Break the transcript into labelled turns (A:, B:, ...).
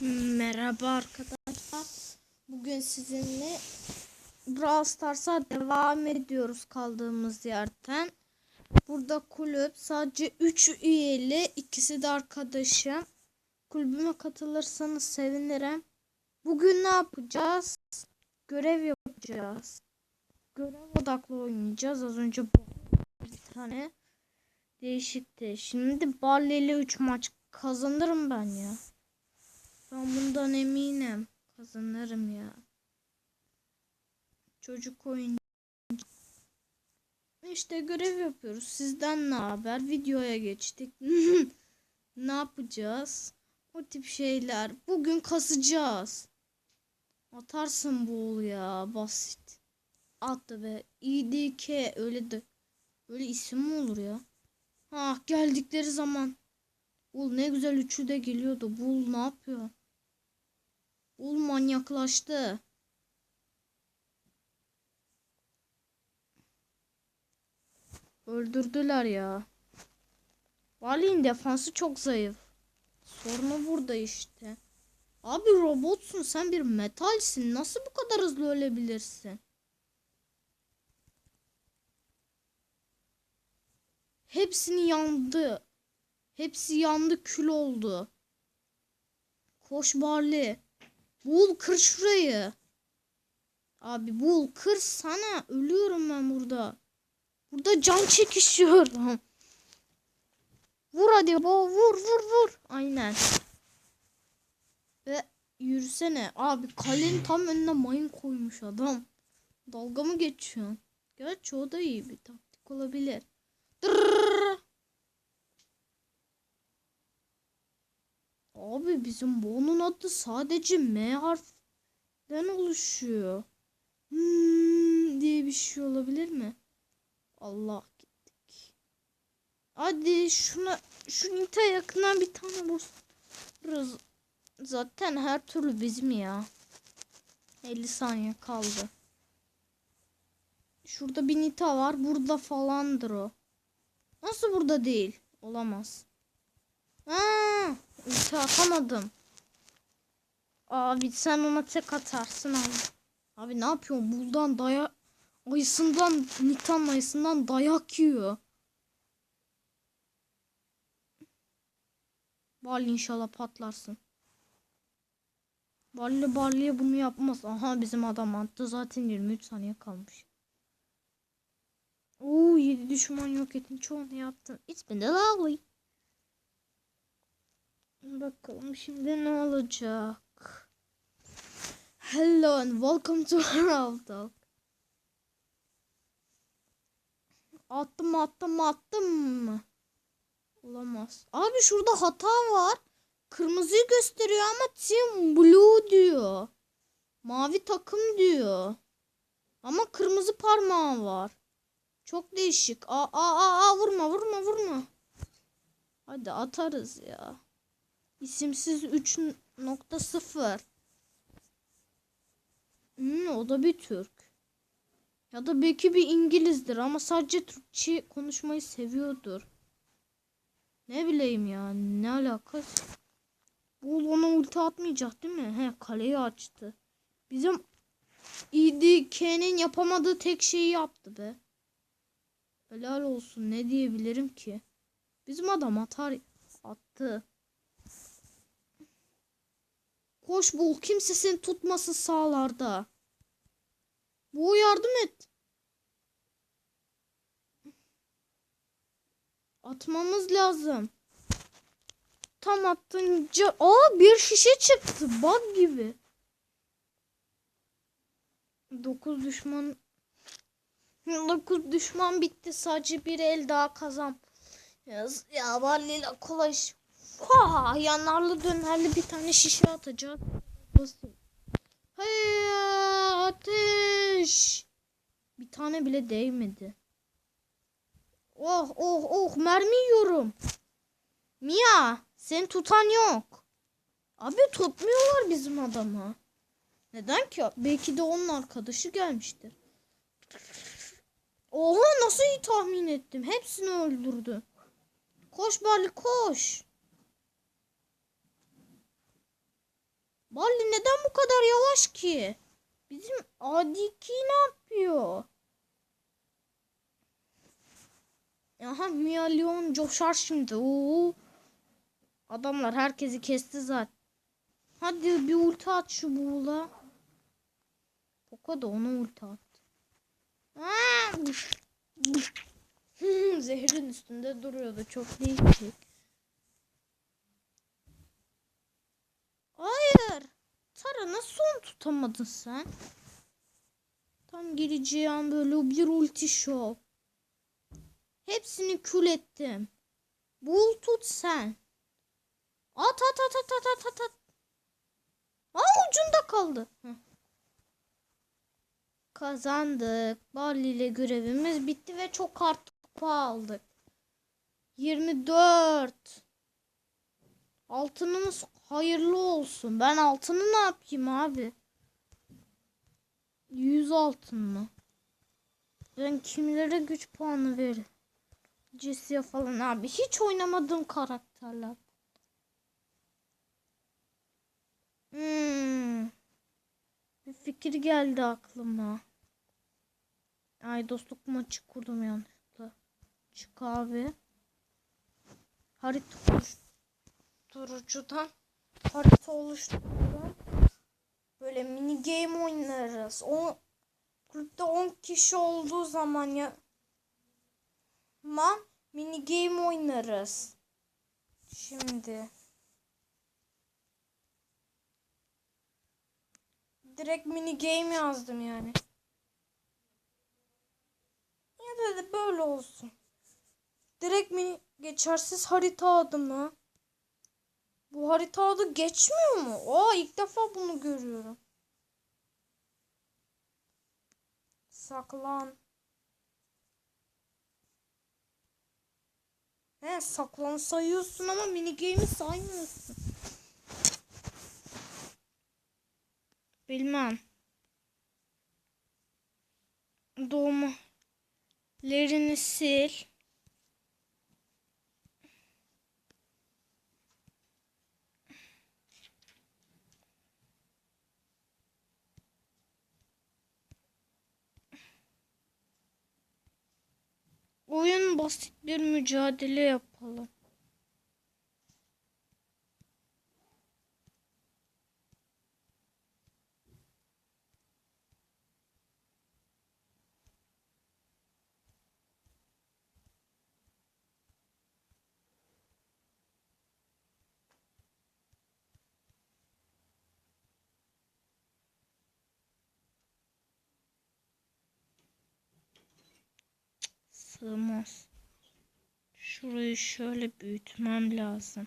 A: Merhaba arkadaşlar. Bugün sizinle Brawl Stars'a devam ediyoruz kaldığımız yerden. Burada kulüp sadece 3 üyeli, ikisi de arkadaşım. Kulübüme katılırsanız sevinirim. Bugün ne yapacağız? Görev yapacağız. Görev odaklı oynayacağız. Az önce bir tane değişikti. Şimdi Barley ile 3 maç kazanırım ben ya. Ben bundan eminim. Kazanırım ya. Çocuk oyun. İşte görev yapıyoruz. Sizden ne haber? Videoya geçtik. ne yapacağız? O tip şeyler. Bugün kasacağız. Atarsın bol ya. Basit. Attı be. İDK öyle de. Böyle isim mi olur ya? Ha geldikleri zaman. Bul ne güzel üçü de geliyordu. Bul ne yapıyor? Bul manyaklaştı. Öldürdüler ya. Vali'nin defansı çok zayıf. Sorunu burada işte. Abi robotsun sen bir metalsin. Nasıl bu kadar hızlı ölebilirsin? Hepsini yandı. Hepsi yandı kül oldu. Koş Barley. Bul kır şurayı. Abi bul kır sana. Ölüyorum ben burada. Burada can çekişiyor. vur hadi bo vur vur vur. Aynen. Ve yürüsene. Abi kalenin tam önüne mayın koymuş adam. Dalga mı geçiyorsun? Gerçi o da iyi bir taktik olabilir. Dırrrr. Abi bizim bunun adı sadece M harfinden oluşuyor. Hmm, diye bir şey olabilir mi? Allah gittik. Hadi şuna şu nite yakından bir tane vururuz. Zaten her türlü bizim ya. 50 saniye kaldı. Şurada bir nita var. Burada falandır o. Nasıl burada değil? Olamaz. Aa, ulti atamadım. Abi sen ona tek atarsın abi. Abi ne yapıyorsun? Buradan daya ayısından Nitan ayısından dayak yiyor. Barley inşallah patlarsın. Barley Barley'e bunu yapmaz. Aha bizim adam attı. Zaten 23 saniye kalmış. Oo 7 düşman yok ettin. Çoğunu yaptın. It's been lovely. Bakalım şimdi ne olacak? Hello and welcome to our talk. Attım attım attım mı? Olamaz. Abi şurada hata var. Kırmızıyı gösteriyor ama Team Blue diyor. Mavi takım diyor. Ama kırmızı parmağı var. Çok değişik. Aa, aa, aa vurma vurma vurma. Hadi atarız ya. İsimsiz 3.0. Hmm, o da bir Türk. Ya da belki bir İngilizdir ama sadece Türkçe konuşmayı seviyordur. Ne bileyim ya ne alakası. Bu ona ulti atmayacak değil mi? He kaleyi açtı. Bizim IDK'nin yapamadığı tek şeyi yaptı be. Helal olsun ne diyebilirim ki. Bizim adam atar attı. Koş bul kimse seni tutmasın sağlarda. Bu yardım et. Atmamız lazım. Tam attınca aa bir şişe çıktı bug gibi. 9 düşman 9 düşman bitti sadece bir el daha kazan. Yaz ya Barley'le kolay. Ha yanarlı dönerli bir tane şişe atacak. Basit. Hey ateş. Bir tane bile değmedi. Oh oh oh mermi yiyorum. Mia seni tutan yok. Abi tutmuyorlar bizim adamı. Neden ki? Belki de onun arkadaşı gelmiştir. Oha nasıl iyi tahmin ettim. Hepsini öldürdü. Koş Barley koş. Balli neden bu kadar yavaş ki? Bizim Adiki ne yapıyor? Aha Mialyon coşar şimdi. Oo. Adamlar herkesi kesti zaten. Hadi bir ulti at şu buğula. Poco da ona ulti attı. Zehrin üstünde duruyordu. Çok değişik. Hayır. Nasıl onu tutamadın sen? Tam gireceği an böyle bir ulti şov. Hepsini kül ettim. Bul tut sen. At at at at at at at. Aa ucunda kaldı. Kazandık. Barley ile görevimiz bitti ve çok kart kupa aldık. 24. Altınımız hayırlı olsun. Ben altını ne yapayım abi? 100 altın mı? Ben kimlere güç puanı veririm? Jesse'ye falan abi. Hiç oynamadığım karakterler. Hmm. Bir fikir geldi aklıma. Ay dostluk maçı kurdum yanlışlıkla. Çık abi. Harita oluşturucudan harita oluşturuyorum. Böyle mini game oynarız. O kulüpte 10 kişi olduğu zaman ya man mini game oynarız. Şimdi direkt mini game yazdım yani. Ya da böyle olsun. Direkt mini geçersiz harita adı mı? Bu harita adı geçmiyor mu? Aa ilk defa bunu görüyorum. Saklan. He saklan sayıyorsun ama mini game'i saymıyorsun. Bilmem. Doğumlerini sil. Basit bir mücadele yapalım. Sığmaz. Şurayı şöyle büyütmem lazım.